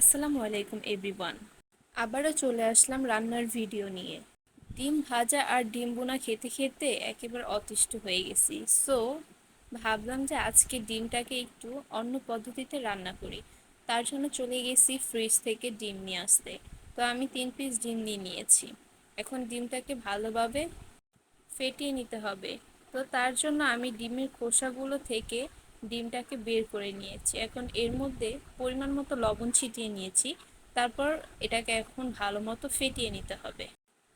আসসালামু আলাইকুম, এভরিওয়ান। আবারও চলে আসলাম রান্নার ভিডিও নিয়ে। ডিম ভাজা আর ডিম বোনা খেতে খেতে একেবারে অতিষ্ঠ হয়ে গেছি। সো ভাবলাম যে আজকে ডিমটাকে একটু অন্য পদ্ধতিতে রান্না করি। তার জন্য চলে গেছি ফ্রিজ থেকে ডিম নিয়ে আসতে। তো আমি তিন পিস ডিম নিয়ে নিয়েছি। এখন ডিমটাকে ভালোভাবে ফেটিয়ে নিতে হবে। তো তার জন্য আমি ডিমের খোসাগুলো থেকে ডিমটাকে বের করে নিয়েছি। এখন এর মধ্যে পরিমাণ মতো লবণ ছিটিয়ে নিয়েছি। তারপর এটাকে এখন ভালো মতো ফেটিয়ে নিতে হবে।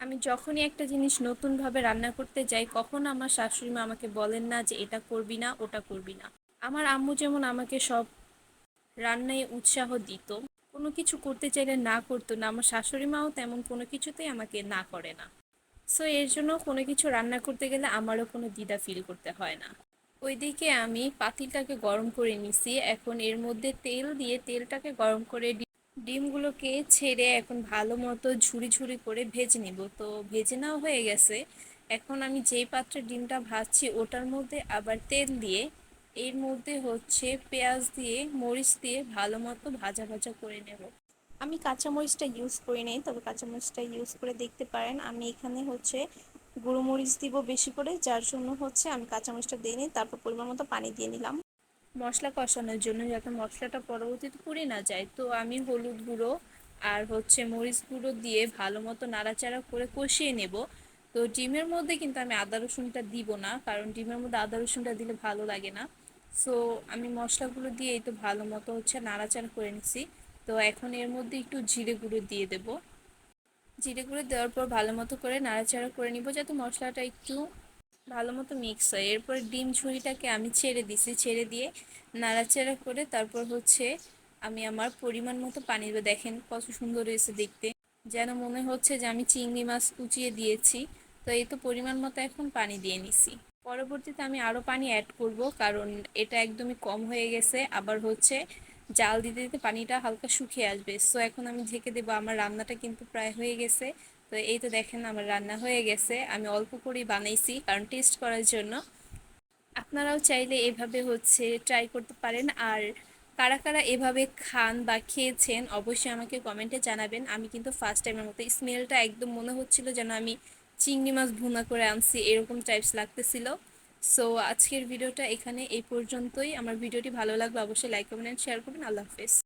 আমি যখনই একটা জিনিস নতুনভাবে রান্না করতে যাই, কখনো আমার শাশুড়ি মা আমাকে বলেন না যে এটা করবি না, ওটা করবি না। আমার আম্মু যেমন আমাকে সব রান্নায় উৎসাহ দিত, কোনো কিছু করতে চাইলে না করতো না, আমার শাশুড়ি মাও তেমন কোনো কিছুতেই আমাকে না করে না। সো এর জন্য কোনো কিছু রান্না করতে গেলে আমারও কোনো দ্বিধা ফিল করতে হয় না। ওইদিকে আমি পাতিলটাকে গরম করে নিছি। এখন এর মধ্যে তেল দিয়ে তেলটাকে গরম করে ডিমগুলোকে ছেড়ে এখন ভালো মতো ঝুড়ি ঝুড়ি করে ভেজে নিব। তো ভেজে নেওয়া হয়ে গেছে। এখন আমি যেই পাত্রে ডিমটা ভাজছি ওটার মধ্যে আবার তেল দিয়ে, এর মধ্যে হচ্ছে পেঁয়াজ দিয়ে, মরিচ দিয়ে ভালো মতো ভাজা ভাজা করে নেব। আমি কাঁচামরিচটা ইউজ করি নাই, তবে কাঁচামরিচটা ইউজ করে দেখতে পারেন। আমি এখানে হচ্ছে গুঁড়ো মরিচ দিব বেশি করে, যার জন্য হচ্ছে আমি কাঁচামরিচটা দিয়ে নিই, তারপর পরিমাণ মতো পানি দিয়ে নিলাম। মশলা কষানোর জন্য, যাতে মশলাটা পরবর্তীতে পুড়ে না যায়, তো আমি হলুদ গুঁড়ো আর হচ্ছে মরিচ গুঁড়ো দিয়ে ভালো মতো নাড়াচাড়া করে কষিয়ে নেব। তো ডিমের মধ্যে কিন্তু আমি আদা রসুনটা দিব না, কারণ ডিমের মধ্যে আদা রসুনটা দিলে ভালো লাগে না। সো আমি মশলাগুলো দিয়ে এই তো ভালো মতো হচ্ছে নাড়াচাড়া করে নিছি। তো এখন এর মধ্যে একটু জিরে গুঁড়ো দিয়ে দেব। জিরে গুঁড়ো দেওয়ার পর ভালো মতো করে নাড়াচাড়া করে নিব যাতে মশলাটা একটু ভালো মতো মিক্স হয়। এরপর ডিম ঝুড়িটাকে আমি ছেড়ে দিছি, ছেড়ে দিয়ে নাড়াচাড়া করে তারপর হচ্ছে আমি আমার পরিমাণ মতো পানি দেখেন কত সুন্দর হয়েছে দেখতে। যেন মনে হচ্ছে যে আমি চিংড়ি মাছ কুচিয়ে দিয়েছি। তো এই তো পরিমাণ মতো এখন পানি দিয়ে নিছি। পরবর্তীতে আমি আরও পানি অ্যাড করব, কারণ এটা একদমই কম হয়ে গেছে। আবার হচ্ছে জাল দিতে দিতে পানিটা হালকা শুকিয়ে আসবে। সো এখন আমি ঢেকে দেবো। আমার রান্নাটা কিন্তু প্রায় হয়ে গেছে। তো, এই তো দেখেন আমার রান্না হয়ে গেছে। আমি অল্প করেই বানাইছি কারণ টেস্ট করার জন্য। আপনারাও চাইলে এভাবে হচ্ছে ট্রাই করতে পারেন। আর কারা কারা এভাবে খান বা খেয়েছেন অবশ্যই আমাকে কমেন্টে জানাবেন। আমি কিন্তু ফার্স্ট টাইমের মতো স্মেলটা একদম মনে হচ্ছিল যেন আমি চিংড়ি মাছ ভুনা করে আনছি, এরকম টাইপস লাগতেছিল। সো আজকের ভিডিওটা এখানে এই পর্যন্তই। আমার ভিডিওটি ভালো লাগবে অবশ্যই লাইক কমেন্ট শেয়ার করবেন। আল্লাহ হাফেজ।